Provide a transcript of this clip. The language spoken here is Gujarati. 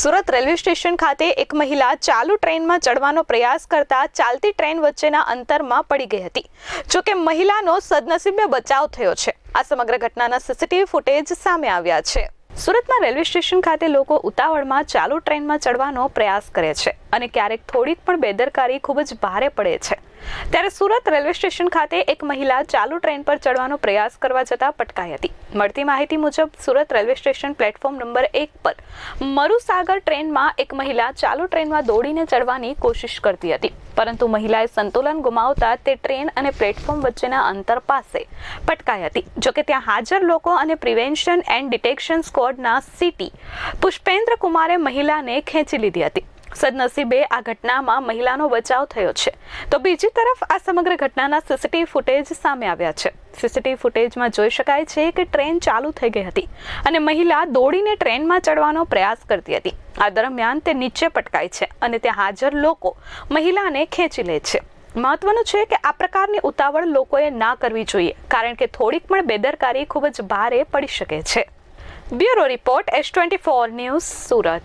સુરત રેલવે સ્ટેશન ખાતે એક મહિલા ચાલુ ટ્રેનમાં ચડવાનો પ્રયાસ કરતા ચાલતી ટ્રેન વચ્ચેના અંતરમાં પડી ગઈ હતી. જોકે મહિલાનો સદનસીબે બચાવ થયો છે. આ સમગ્ર ઘટનાના સીસીટીવી ફૂટેજ સામે આવ્યા છે. સુરતમાં રેલવે સ્ટેશન ખાતે લોકો ઉતાવળમાં ચાલુ ટ્રેનમાં ચડવાનો પ્રયાસ કરે છે અને ક્યારેક થોડીક પણ બેદરકારી ખૂબ જ ભારે પડે છે. ત્યારે સુરત રેલવે સ્ટેશન ખાતે એક મહિલા ચાલુ ટ્રેન પર ચડવાનો પ્રયાસ કરવા જતાં પટકાઈ હતી. મળતી માહિતી મુજબ, Surat railway station platform number એક પર મરુસાગર ટ્રેનમાં એક મહિલા ચાલુ ટ્રેનમાં દોડીને ચડવાની કોશિશ કરતી હતી. પરંતુ મહિલાએ સંતુલન ગુમાવતા તે ટ્રેન અને પ્લેટફોર્મ વચ્ચેના અંતર પાસે પટકાઈ હતી. જોકે ત્યાં હાજર લોકો અને પ્રિવેન્શન એન્ડ ડિટેક્શન સ્કોડના સીટી પુષ્પેન્દ્ર કુમારે મહિલાને ખેંચી લીધી હતી. સદનસીબે આ ઘટનામાં મહિલાનો બચાવ થયો છે. તો બીજી તરફ આ સમગ્ર ઘટનાના સીસીટીવી ફૂટેજ સામે આવ્યા છે. સીસીટીવી ફૂટેજમાં જોઈ શકાય છે કે ટ્રેન ચાલુ થઈ ગઈ હતી અને મહિલા દોડીને ટ્રેનમાં ચડવાનો પ્રયાસ કરતી હતી. આ દરમિયાન તે નીચે પટકાય છે અને ત્યાં હાજર લોકો મહિલાને ખેંચી લે છે. મહત્વનું છે કે આ પ્રકારની ઉતાવળ લોકોએ ના કરવી જોઈએ, કારણ કે થોડીક પણ બેદરકારી ખૂબ જ ભારે પડી શકે છે. Bureau report S twenty four news Surat.